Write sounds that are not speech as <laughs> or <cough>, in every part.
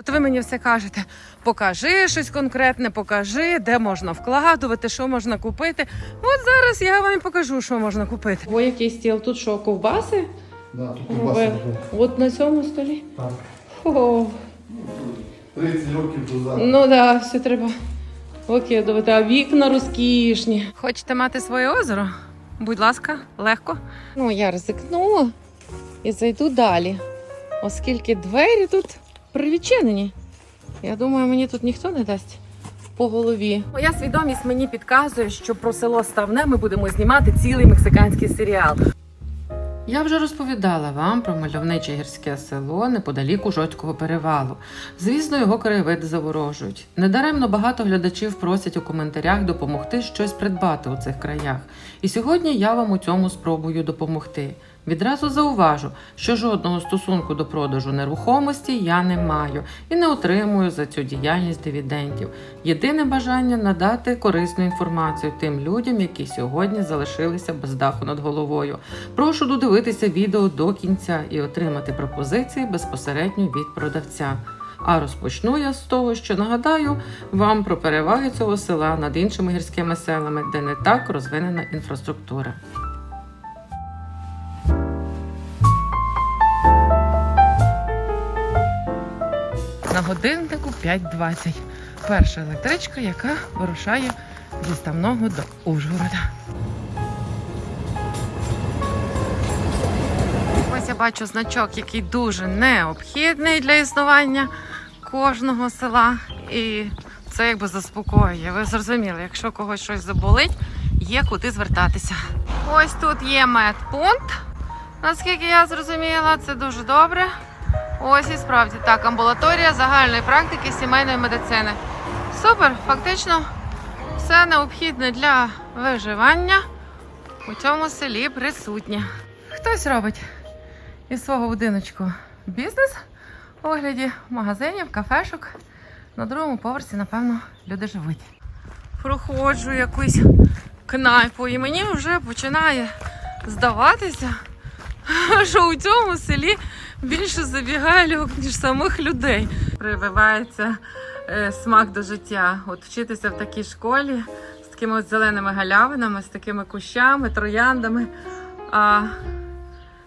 От ви мені все кажете: покажи щось конкретне, покажи, де можна вкладувати, що можна купити. От зараз я вам і покажу, що можна купити. Ой, який стіл, тут що, ковбаси? Да, тут ковбаса вже. От на цьому столі. Так. О, 30 років назад. ну да, все треба викидувати. А вікна розкішні. Хочете мати своє озеро? Будь ласка, легко. Ну, я ризикну і зайду далі, оскільки двері тут привідчинені. Я думаю, мені тут ніхто не дасть по голові. Моя свідомість мені підказує, що про село Ставне ми будемо знімати цілий мексиканський серіал. Я вже розповідала вам про мальовниче гірське село неподалік Ужоцького перевалу. Звісно, його краєвиди заворожують. Недаремно багато глядачів просять у коментарях допомогти щось придбати у цих краях. І сьогодні я вам у цьому спробую допомогти. Відразу зауважу, що жодного стосунку до продажу нерухомості я не маю і не отримую за цю діяльність дивідендів. Єдине бажання надати корисну інформацію тим людям, які сьогодні залишилися без даху над головою. Прошу додивитися відео до кінця і отримати пропозиції безпосередньо від продавця. А розпочну я з того, що нагадаю вам про переваги цього села над іншими гірськими селами, де не так розвинена інфраструктура. На годиннику 5.20. Перша електричка, яка вирушає зі ставного до Ужгорода. Ось я бачу значок, який дуже необхідний для існування кожного села. І це якби заспокоює. Ви зрозуміли, якщо когось щось заболить, є куди звертатися. Ось тут є медпункт. Наскільки я зрозуміла, це дуже добре. Ось і справді так, амбулаторія загальної практики сімейної медицини. Супер, фактично все необхідне для виживання у цьому селі присутнє. Хтось робить із свого будиночку бізнес у вигляді магазинів, кафешок. На другому поверсі, напевно, люди живуть. Проходжу якусь кнайпу, і мені вже починає здаватися, <laughs> що у цьому селі більше забігайлівок, ніж самих людей. Прививається е, смак до життя. От вчитися в такій школі з такими от зеленими галявинами, з такими кущами, трояндами. А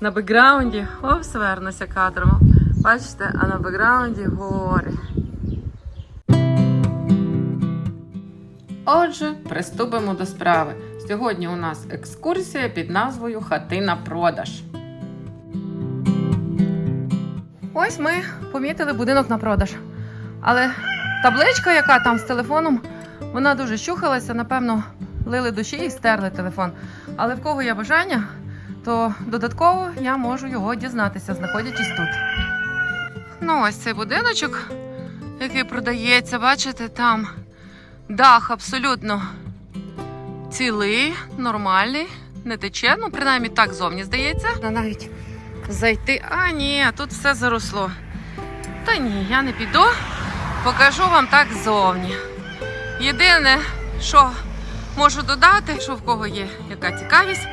на бекграунді, оп, свернуся кадром. Бачите, а на бекграунді гори. Отже, приступимо до справи. Сьогодні у нас екскурсія під назвою Хати на продаж. Ось ми помітили будинок на продаж. Але табличка, яка там з телефоном, вона дуже щухалася, напевно, лили душі і стерли телефон. Але в кого є бажання, то додатково я можу його дізнатися, знаходячись тут. Ну, ось цей будиночок, який продається, бачите, там дах абсолютно цілий, нормальний, не тече. Ну, принаймні так зовні здається. Навіть зайти. А, ні, тут все заросло. Та ні, я не піду. Покажу вам так зовні. Єдине, що можу додати, що в кого є яка цікавість,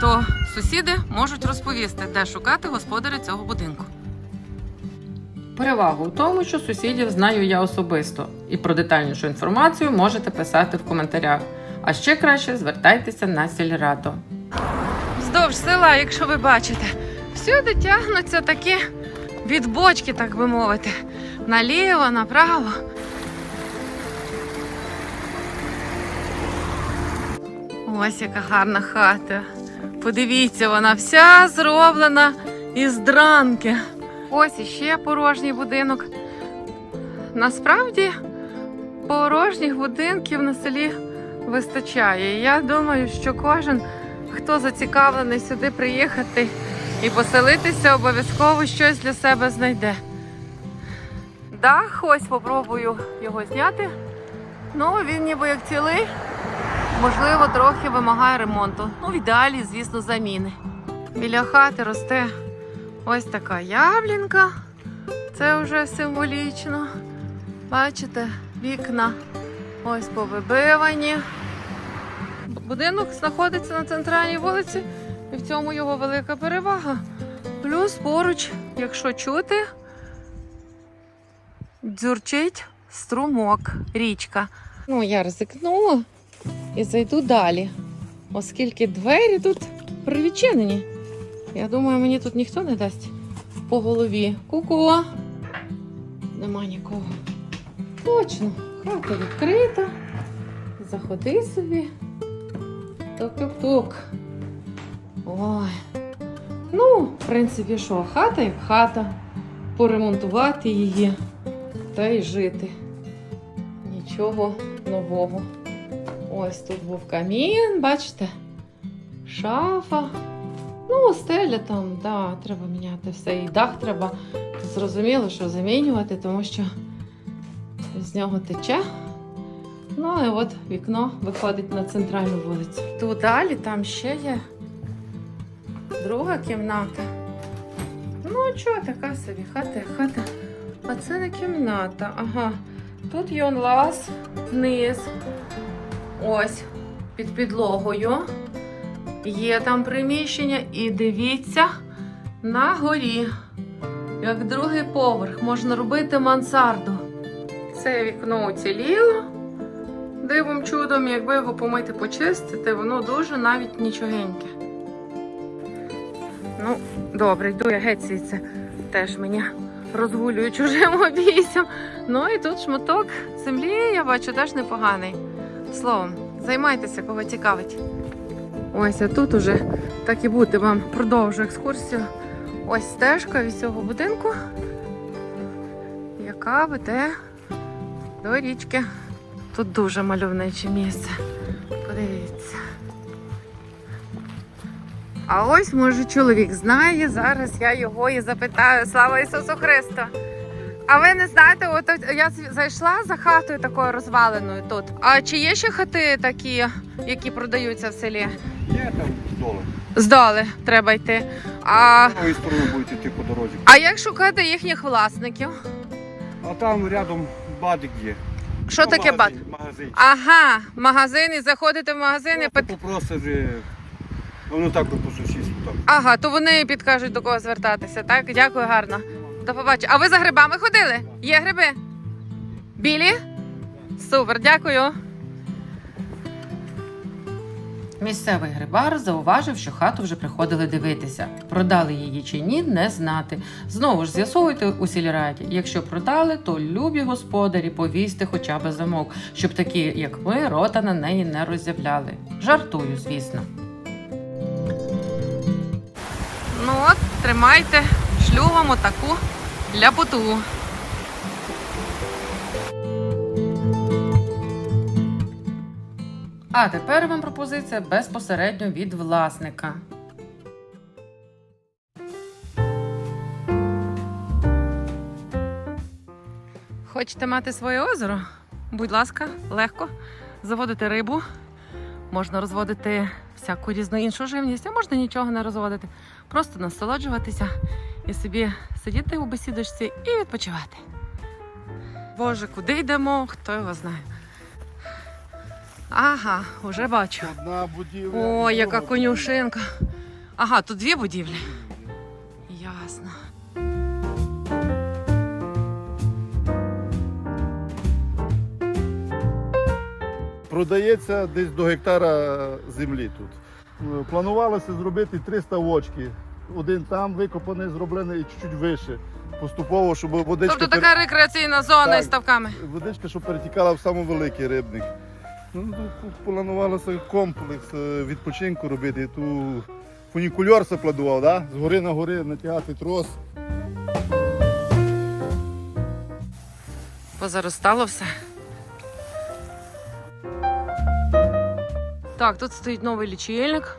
то сусіди можуть розповісти, де шукати господаря цього будинку. Перевагу в тому, що сусідів знаю я особисто, і про детальнішу інформацію можете писати в коментарях. А ще краще звертайтеся на сільраду. Вздовж села, якщо ви бачите, всюди тягнуться такі від бочки, так би мовити, наліво, направо. Ось яка гарна хата. Подивіться, вона вся зроблена із дранки. Ось іще порожній будинок. Насправді порожніх будинків на селі вистачає. Я думаю, що кожен, хто зацікавлений сюди приїхати і поселитися, обов'язково щось для себе знайде. Дах, ось попробую його зняти. Ну, він ніби як цілий, можливо, трохи вимагає ремонту. Ну, в ідеалі, звісно, заміни. Біля хати росте ось така яблінка. Це вже символічно. Бачите, вікна ось повибивані. Будинок знаходиться на центральній вулиці, і в цьому його велика перевага. Плюс поруч, якщо чути, дзюрчить струмок, річка. Ну, я ризикну і зайду далі, оскільки двері тут привідчинені. Я думаю, мені тут ніхто не дасть по голові. Ку-ку. Нема нікого. Точно, хата відкрита. Заходи собі. Тук-тук-тук. Ой. Ну, в принципі, що, хата як хата. Поремонтувати її та й жити. Нічого нового. Ось тут був камін, бачите? Шафа. Ну, стеля там, да, треба міняти все. І дах треба зрозуміло, що замінювати, тому що з нього тече. Ну і от вікно виходить на центральну вулицю. Тут далі там ще є друга кімната. Ну, чого, така собі хата, хата. А це не кімната. Ага. Тут є лаз вниз. Ось під підлогою. Є там приміщення, і дивіться на горі. Як другий поверх можна робити мансарду. Це вікно уціліло. Дивом чудом, якби його помити, почистити, воно дуже навіть нічогеньке. Ну, добре, йду я геть звідси. Теж мені розгулюю чужим <laughs> обійсям. Ну і тут шматок землі, я бачу, теж непоганий. Словом, займайтеся, кого цікавить. Ось, а тут уже так і бути вам продовжу екскурсію. Ось стежка від цього будинку, яка веде до річки. Тут дуже мальовниче місце. Подивіться. А ось, може, чоловік знає. Зараз я його і запитаю. Слава Ісусу Христу! А ви не знаєте, от я зайшла за хатою такою розваленою тут. А чи є ще хати такі, які продаються в селі? Є там здоле. Здали, треба йти. А, З правої сторони будете йти по дорозі. а як шукати їхніх власників? А там рядом бадик є. Що Ну, таке магазин, Магазин. Ага, магазин і заходите в магазин і Просто пит... попросиш, вже, воно так по сусідству там. Ага, то вони підкажуть до кого звертатися. Так, дякую, гарно. До побачення. А ви за грибами ходили? Є гриби? Білі? Супер, дякую. Місцевий грибар зауважив, що хату вже приходили дивитися. Продали її чи ні, не знати. Знову ж з'ясовуйте у сільраді. Якщо продали, то любі господарі повісьте хоча б замок, щоб такі, як ми, рота на неї не роззявляли. Жартую, звісно. Ну от, тримайте шлюгом отаку ляпоту. А тепер вам пропозиція безпосередньо від власника. Хочете мати своє озеро? Будь ласка, легко. Заводити рибу. Можна розводити всяку різну іншу живність, а можна нічого не розводити. Просто насолоджуватися і собі сидіти у бесідочці і відпочивати. Боже, куди йдемо, хто його знає. Ага, вже бачу. Одна будівля. О, яка конюшинка. Ага, тут дві будівлі. Ясно. Продається десь до гектара землі тут. Планувалося зробити 300 очки. Один там викопаний, зроблений і чуть-чуть вище. Поступово, щоб водичка, Тобто така рекреаційна зона Так. із ставками. водичка щоб перетікала в самий великий рибник. Ну, тут планувалося комплекс е, відпочинку робити. Ту фунікульор запланував, да? з гори на гори натягати трос. Позаростало все. Так, тут стоїть новий лічильник.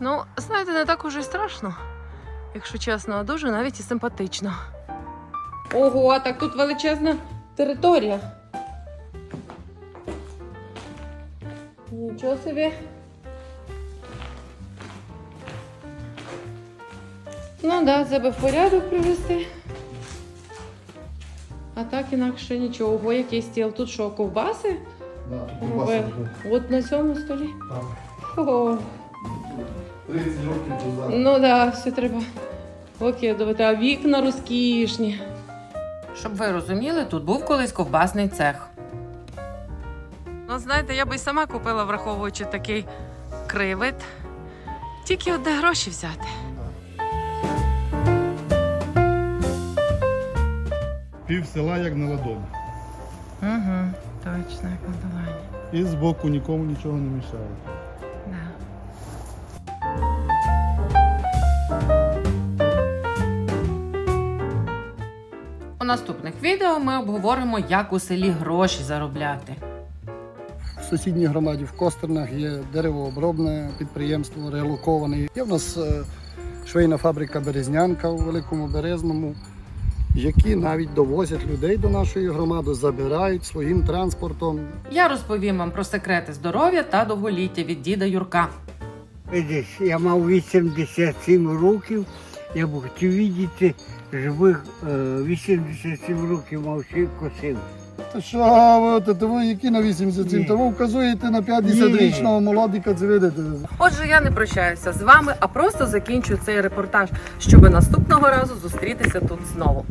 Ну, знаєте, не так уже й страшно, якщо чесно, а дуже навіть і симпатично. Ого, так тут величезна територія. Нічого собі. Ну да, би в порядок привести. А так інакше нічого. Ого, який стіл. Тут що, ковбаси? Да, тут. От на цьому столі. Так. О, 30 років назад. ну да, все треба викидувати. А вікна розкішні. Щоб ви розуміли, тут був колись ковбасний цех. Ну, знаєте, я би й сама купила, враховуючи такий кривид. Тільки от де гроші взяти. Пів села як на ладоні. Угу, точно, як на. І збоку нікому нічого не мішає. Да. У наступних відео ми обговоримо, як у селі гроші заробляти. В сусідній громаді в Костернах є деревообробне підприємство релоковане. Є в нас е, швейна фабрика Березнянка у Великому Березному, які навіть довозять людей до нашої громади, забирають своїм транспортом. Я розповім вам про секрети здоров'я та довголіття від діда Юрка. Видиш, я мав 87 років, я б хотів бачити живих е, 87 років мав ще косив. Та що ви, та, та ви які на 87? Ні. Та ви вказуєте на 50-річного молодика, це видите. Отже, я не прощаюся з вами, а просто закінчую цей репортаж, щоб наступного разу зустрітися тут знову.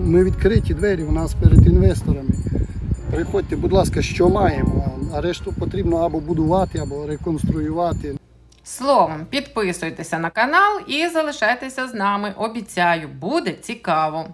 Ми відкриті двері у нас перед інвесторами. Приходьте, будь ласка, що маємо, а решту потрібно або будувати, або реконструювати. Словом, підписуйтеся на канал і залишайтеся з нами. Обіцяю, буде цікаво.